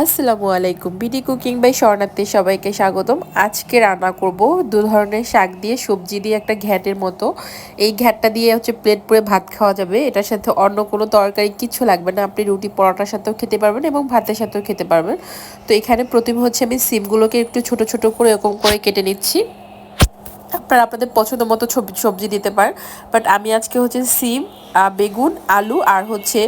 আসসালামু আলাইকুম। BD cooking by শরণার্থী সবাইকে স্বাগতম। আজকে রান্না করব দু ধরনের শাক দিয়ে, সবজি দিয়ে একটা ঘ্যাটের মতো। এই ঘ্যাটটা দিয়ে হচ্ছে প্লেট পুরে ভাত খাওয়া যাবে। এটার সাথে অন্য কোনো তরকারি কিছু লাগবে না। আপনি রুটি পরোটার সাথেও খেতে পারবেন এবং ভাতের সাথেও খেতে পারবেন। তো এখানে প্রথমে হচ্ছে আমি সিমগুলোকে একটু ছোট ছোট করে এরকম করে কেটে নিচ্ছি। আপনারা আপনাদের পছন্দ মতো সবজি দিতে পারেন। বাট আমি আজকে হচ্ছে সিম বেগুন, আলু আর হচ্ছে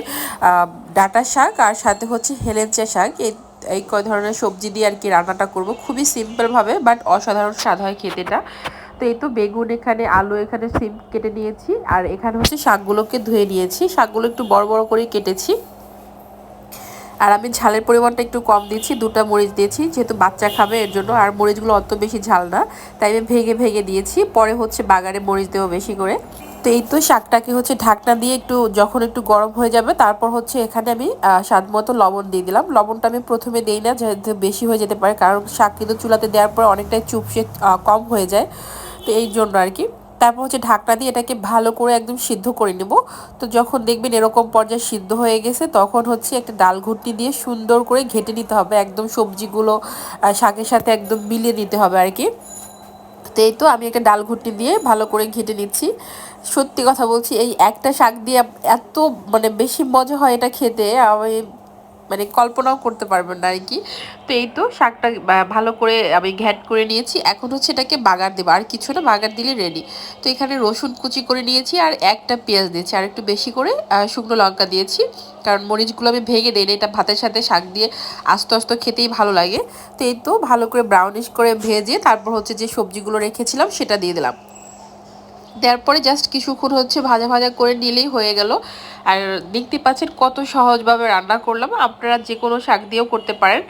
ডাটা শাক আর সাথে হচ্ছে হেলেঞ্চা শাক। এই এই কয় ধরনের সবজি দিয়ে আর কি রান্নাটা করব। খুবই সিম্পলভাবে বাট অসাধারণ স্বাদ হয় খেতেটা তো এই তো বেগুন এখানে, আলু এখানে সিম কেটে নিয়েছি। আর এখানে হচ্ছে শাকগুলোকে ধুয়ে নিয়েছি। শাকগুলো একটু বড় বড় করে কেটেছি। আর আমি ঝালের পরিমাণটা একটু কম দিয়েছি দুটা মরিচ দিয়েছি। যেহেতু বাচ্চা খাবে, এর জন্য আর মরিচগুলো অত বেশি ঝাল না। তাই আমি ভেঙে ভেঙে দিয়েছি, পরে হচ্ছে বাগারে মরিচ দেবো বেশি করে। তো এই তো শাকটাকে হচ্ছে ঢাকনা দিয়ে একটু, যখন একটু গরম হয়ে যাবে, তারপর হচ্ছে এখানে আমি স্বাদ মতো লবণ দিয়ে দিলাম। লবণটা আমি প্রথমে দিই না যেহেতু বেশি হয়ে যেতে পারে, কারণ শাক কিন্তু চুলাতে দেওয়ার পর অনেকটাই চুপসে কম হয়ে যায়। তো এই জন্য আর কি। তারপর হচ্ছে ঢাকনা দিয়ে এটাকে ভালো করে একদম সিদ্ধ করে নেব। তো যখন দেখবেন এরকম পর্যায়ে সিদ্ধ হয়ে গেছে, তখন হচ্ছে একটা ডাল ঘুটনি দিয়ে সুন্দর করে ঘেটে নিতে হবে। একদম সবজিগুলো শাকের সাথে একদম মিলিয়ে নিতে হবে আর কি। তো এই তো আমি একটা ডাল ঘুটনি দিয়ে ভালো করে ঘেটে নিচ্ছি। সত্যি কথা বলছি, এই একটা শাক দিয়ে এত মানে বেশি মজা হয় এটা খেতে। আমি মানে কল্পনাও করতে পারবেন না আর কি। তো এই তো শাকটা ভালো করে আমি ঘ্যাট করে নিয়েছি। এখন হচ্ছে এটাকে বাগার দেবো। আর কিছু না, বাগার দিলে রেডি তো এখানে রসুন কুচি করে নিয়েছি আর একটা পেঁয়াজ দিয়েছি। আর একটু বেশি করে শুকনো লঙ্কা দিয়েছি। কারণ মরিচগুলো আমি ভেঙে দিই না, এটা ভাতের সাথে শাক দিয়ে আস্তে আস্তে খেতেই ভালো লাগে। তো এই তো ভালো করে ব্রাউনিশ করে ভেজে তারপর হচ্ছে যে সবজিগুলো রেখেছিলাম, সেটা দিয়ে দিলাম। দেওয়ার পরে জাস্ট কিছুক্ষণ হচ্ছে, ভাজা ভাজা করে নিলেই হয়ে গেল। আর দেখতে পাচ্ছেন কত সহজভাবে রান্না করলাম। আপনারা যে কোনো শাক দিয়েও করতে পারেন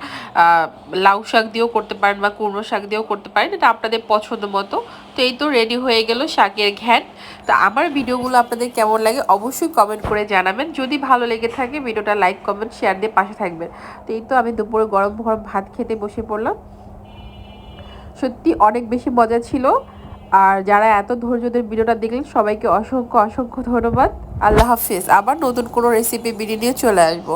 লাউ শাক দিয়েও করতে পারেন বা কুমড়ো শাক দিয়েও করতে পারেন, এটা আপনাদের পছন্দ মতো। তো এই তো রেডি হয়ে গেল শাকের ঘ্যান। তো আমার ভিডিওগুলো আপনাদের কেমন লাগে অবশ্যই কমেন্ট করে জানাবেন। যদি ভালো লেগে থাকে ভিডিওটা লাইক কমেন্ট শেয়ার দিয়ে পাশে থাকবেন। তো এই তো আমি দুপুরে গরম গরম ভাত খেতে বসে পড়লাম। সত্যি অনেক বেশি মজা ছিল। আর যারা এত ধৈর্যদের ভিডিওটা দেখলেন, সবাইকে অসংখ্য অসংখ্য ধন্যবাদ। আল্লাহ হাফিজ। আবার নতুন কোনো রেসিপি ভিডিও নিয়ে চলে আসব।